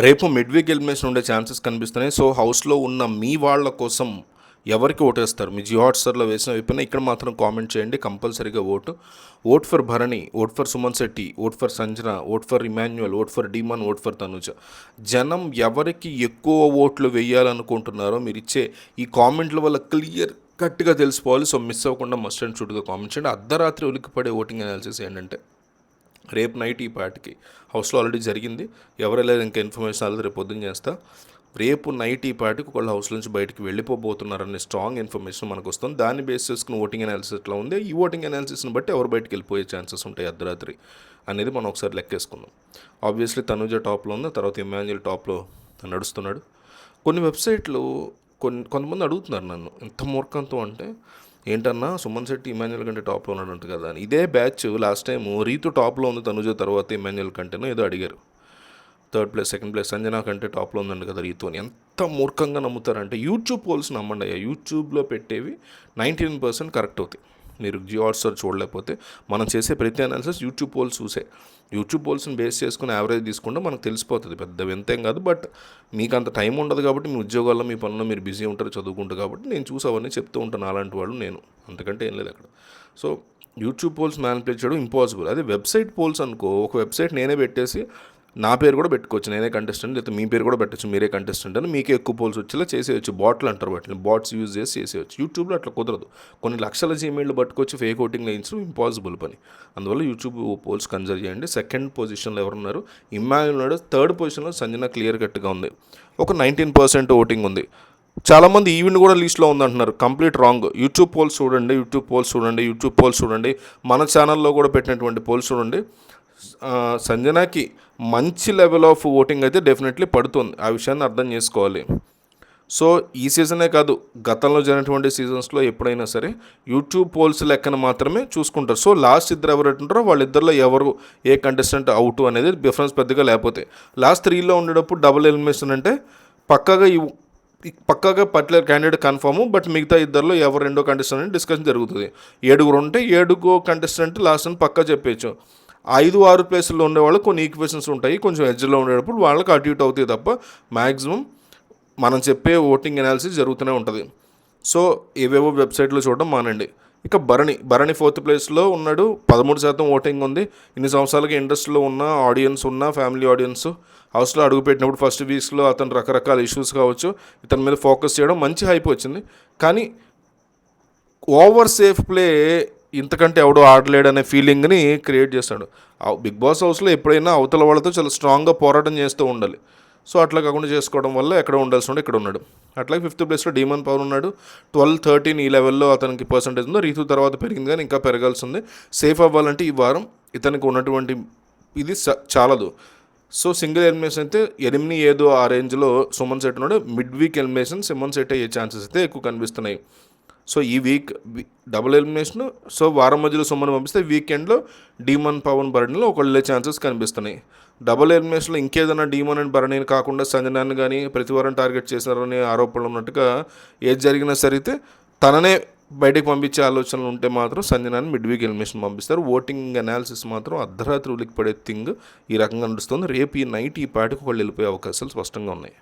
రేపు midweek elimination ఉండే chances కనిపిస్తున్నాయి. సో హౌస్లో ఉన్న మీ వాళ్ళ కోసం ఎవరికి ఓటేస్తారు? మీ జియో హాట్స్టార్లో వేసిన అయిపోయినా ఇక్కడ మాత్రం కామెంట్ చేయండి. కంపల్సరీగా vote. Vote for Bharani vote for Suman Shetty vote for Sanjana vote for Emmanuel vote for Demon vote for Tanuja. జనం ఎవరికి ఎక్కువ ఓట్లు వేయాలనుకుంటున్నారో మీరు ఇచ్చే ఈ కామెంట్ల వల్ల క్లియర్ కట్గా తెలిసిపోవాలి. సో మిస్ అవ్వకుండా మస్ట్ అండ్ షూట్గా కామెంట్ చేయండి. అర్ధరాత్రి ఉలిక్కిపడే ఓటింగ్ అనాలిసిస్ ఏంటంటే రేపు నైట్ ఈ పాటికి. హౌస్లో ఆల్రెడీ జరిగింది. ఎవరైనా ఇంకా ఇన్ఫర్మేషన్ ఆల్రెడీ రేపు పొద్దున్న చేస్తా. రేపు నైట్ ఈ పాటికి ఒకళ్ళు హౌస్ నుంచి బయటికి వెళ్ళిపోబోతున్నారనే స్ట్రాంగ్ ఇన్ఫర్మేషన్ మనకు వస్తుంది దాన్ని బేస్ చేసుకుని ఓటింగ్ అనాలిసిస్ ఎట్లా ఉంది? ఈ ఓటింగ్ అనాలిసిస్ని బట్టి ఎవరు బయటికి వెళ్ళిపోయే ఛాన్సెస్ ఉంటాయి అర్ధరాత్రి అనేది మనం ఒకసారి లెక్కేసుకుందాం. ఆబ్వియస్లీ తనుజ టాప్లో ఉంది తర్వాత ఇమాన్యుల్ టాప్లో నడుస్తున్నాడు. కొన్ని వెబ్సైట్లు కొన్ని కొంతమంది అడుగుతున్నారు నన్ను ఎంత మూర్ఖంతో అంటే ఏంటన్నా సుమన్ శెట్టి ఇమాన్యుల్ కంటే టాప్లో ఉన్నాడంట కదా అని. ఇదే బ్యాచ్ లాస్ట్ టైం రీతు టాప్లో ఉంది తనుజ తర్వాత ఇమాన్యుల్ కంటేనో ఏదో అడిగారు. Third place second place Sanjana కంటే టాప్లో ఉందండి కదా రీతు అని. ఎంత మూర్ఖంగా నమ్ముతారంటే యూట్యూబ్ పోల్స్ నమ్మండి అయ్యా. యూట్యూబ్లో పెట్టేవి నైంటీ పర్సెంట్ కరెక్ట్ అవుతాయి. మీరు జియో హాట్స్టార్ చూడలేకపోతే మనం చేసే ప్రతి అనాలిసిస్ యూట్యూబ్ పోల్స్ చూసే. యూట్యూబ్ పోల్స్ని బేస్ చేసుకుని యావరేజ్ తీసుకుంటే మనకు తెలిసిపోతుంది. పెద్ద వింతేం కాదు బట్ మీకు అంత టైం ఉండదు కాబట్టి మీ ఉద్యోగాల్లో మీ పనుల్లో మీరు బిజీ ఉంటారు చదువుకుంటారు కాబట్టి నేను చూసి అవన్నీ చెప్తూ ఉంటాను. అలాంటి వాళ్ళు నేను. అంతకంటే ఏం లేదు అక్కడ. సో యూట్యూబ్ పోల్స్ మ్యానిపులేట్ చేయడం ఇంపాసిబుల్ అదే వెబ్సైట్ పోల్స్ అనుకో ఒక వెబ్సైట్ నేనే పెట్టేసి నా పేరు కూడా పెట్టుకోవచ్చు నేనే కంటెస్టెంట్ లేకపోతే మీ పేరు కూడా పెట్టచ్చు మీరే కంటెస్టెంట్ అని మీకే ఎక్కువ పోల్స్ వచ్చేలా చేసేయచ్చు. బాట్లు అంటారు వాటిని బాట్స్ యూజ్ చేసి చేసేయచ్చు. యూట్యూబ్లో అట్లా కుదరదు. కొన్ని లక్షల జీమెయిల్ పట్టుకొచ్చి ఫేక్ ఓటింగ్ వేయించడం ఇంపాసిబుల్ పని. అందువల్ల యూట్యూబ్ పోల్స్ కన్సిడర్ చేయండి. సెకండ్ పొజిషన్లో ఎవరున్నారు? ఇమ్మాన్యుల్ ఉన్నాడు. థర్డ్ పొజిషన్లో సంజన క్లియర్ కట్గా ఉంది. ఒక నైన్టీన్ పర్సెంట్ ఓటింగ్ ఉంది. చాలామంది ఈవెంట్ కూడా లిస్ట్లో ఉందంటున్నారు కంప్లీట్ రాంగ్ యూట్యూబ్ పోల్స్ చూడండి యూట్యూబ్ పోల్స్ చూడండి యూట్యూబ్ పోల్స్ చూడండి. మన ఛానల్లో కూడా పెట్టినటువంటి పోల్స్ చూడండి. సంజనాకి మంచి లెవెల్ ఆఫ్ ఓటింగ్ అయితే డెఫినెట్లీ పడుతుంది. ఆ విషయాన్ని అర్థం చేసుకోవాలి. సో ఈ సీజనే కాదు గతంలో జరిగినటువంటి సీజన్స్లో ఎప్పుడైనా సరే యూట్యూబ్ పోల్స్ లెక్కన మాత్రమే చూసుకుంటారు. సో లాస్ట్ ఇద్దరు ఎవరుంటారో వాళ్ళిద్దరిలో ఎవరు ఏ కంటెస్టెంట్ అవుట్ అనేది డిఫరెన్స్ పెద్దగా లేకపోతే. లాస్ట్ త్రీలో ఉండేటప్పుడు డబుల్ ఎలిమినేషన్ అంటే పక్కాగా ఈ పక్కాగా పర్టికులర్ క్యాండిడేట్ కన్ఫర్మ్ బట్ మిగతా ఇద్దరిలో ఎవరు రెండో కంటెస్టెంట్ అని డిస్కషన్ జరుగుతుంది. ఏడుగురు ఉంటే ఏడుగు కంటెస్టెంట్ లాస్ట్ అని పక్కా చెప్పేయచ్చు. ఐదు ఆరు ప్లేసుల్లో ఉండేవాళ్ళు కొన్ని ఈక్వేషన్స్ ఉంటాయి కొంచెం ఎడ్జ్లో ఉండేటప్పుడు వాళ్ళకి అటు ఇటు అవుతాయి తప్ప మ్యాక్సిమం మనం చెప్పే ఓటింగ్ అనాలిసిస్ జరుగుతూనే ఉంటుంది. సో ఏవేవో వెబ్సైట్లో చూడడం మానండి. ఇక భరణి భరణి ఫోర్త్ ప్లేస్లో ఉన్నాడు పదమూడు శాతం ఓటింగ్ ఉంది. ఇన్ని సంవత్సరాలకి ఇండస్ట్రీలో ఉన్న ఆడియన్స్ ఉన్న ఫ్యామిలీ ఆడియన్స్ హౌస్లో అడుగుపెట్టినప్పుడు ఫస్ట్ వీక్స్లో అతను రకరకాల ఇష్యూస్ కావచ్చు ఇతని మీద ఫోకస్ చేయడం మంచి హైప్ వచ్చింది. కానీ ఓవర్ సేఫ్ ప్లే ఇంతకంటే ఎవడో ఆడలేడనే ఫీలింగ్ని క్రియేట్ చేస్తాడు. ఆ బిగ్ బాస్ హౌస్లో ఎప్పుడైనా అవతల వాళ్ళతో చాలా స్ట్రాంగ్గా పోరాటం చేస్తూ ఉండాలి. సో అట్లా కాకుండా చేసుకోవడం వల్ల ఎక్కడ ఉండాల్సి ఉంటే ఇక్కడ ఉన్నాడు. అట్లాగే ఫిఫ్త్ ప్లేస్లో డీమన్ పవర్ ఉన్నాడు. ట్వెల్వ్ థర్టీన్ ఈ లెవెల్లో అతనికి పర్సంటేజ్ ఉందో రీతు తర్వాత పెరిగింది కానీ ఇంకా పెరగాల్సి ఉంది. సేఫ్ అవ్వాలంటే ఈ వారం ఇతనికి ఉన్నటువంటి ఇది స- చాలదు. సో సింగిల్ ఎలిమినేషన్ అయితే ఎనిమిది ఏదో ఆ రేంజ్లో సుమన్ సెట్ ఉన్నాడు. Mid week elimination Suman Shetty అయ్యే ఛాన్సెస్ అయితే ఎక్కువ కనిపిస్తున్నాయి. సో ఈ వీక్ డబుల్ ఎలిమినేషన్ సో వారం మధ్యలో సుమ్మను పంపిస్తే వీకెండ్లో డీమన్ పవన్ భరణిలో ఒక వెళ్ళే ఛాన్సెస్ కనిపిస్తున్నాయి. డబుల్ ఎలిమినేషన్లో ఇంకేదైనా డీమన్ అండ్ భరణిని కాకుండా సంజనాన్ని కానీ ప్రతి వారం టార్గెట్ చేశారనే ఆరోపణలు ఉన్నట్టుగా ఏది జరిగినా సరితే తననే బయటకు పంపించే ఆలోచనలు ఉంటే మాత్రం సంజనాన్ని మిడ్ వీక్ ఎలిమినేషన్ పంపిస్తారు. ఓటింగ్ అనాలిసిస్ మాత్రం అర్ధరాత్రి ఉలికి పడే థింగ్ ఈ రకంగా నడుస్తుంది. రేపు ఈ నైట్ ఈ పాటికి వాళ్ళు వెళ్ళిపోయే అవకాశాలు స్పష్టంగా ఉన్నాయి.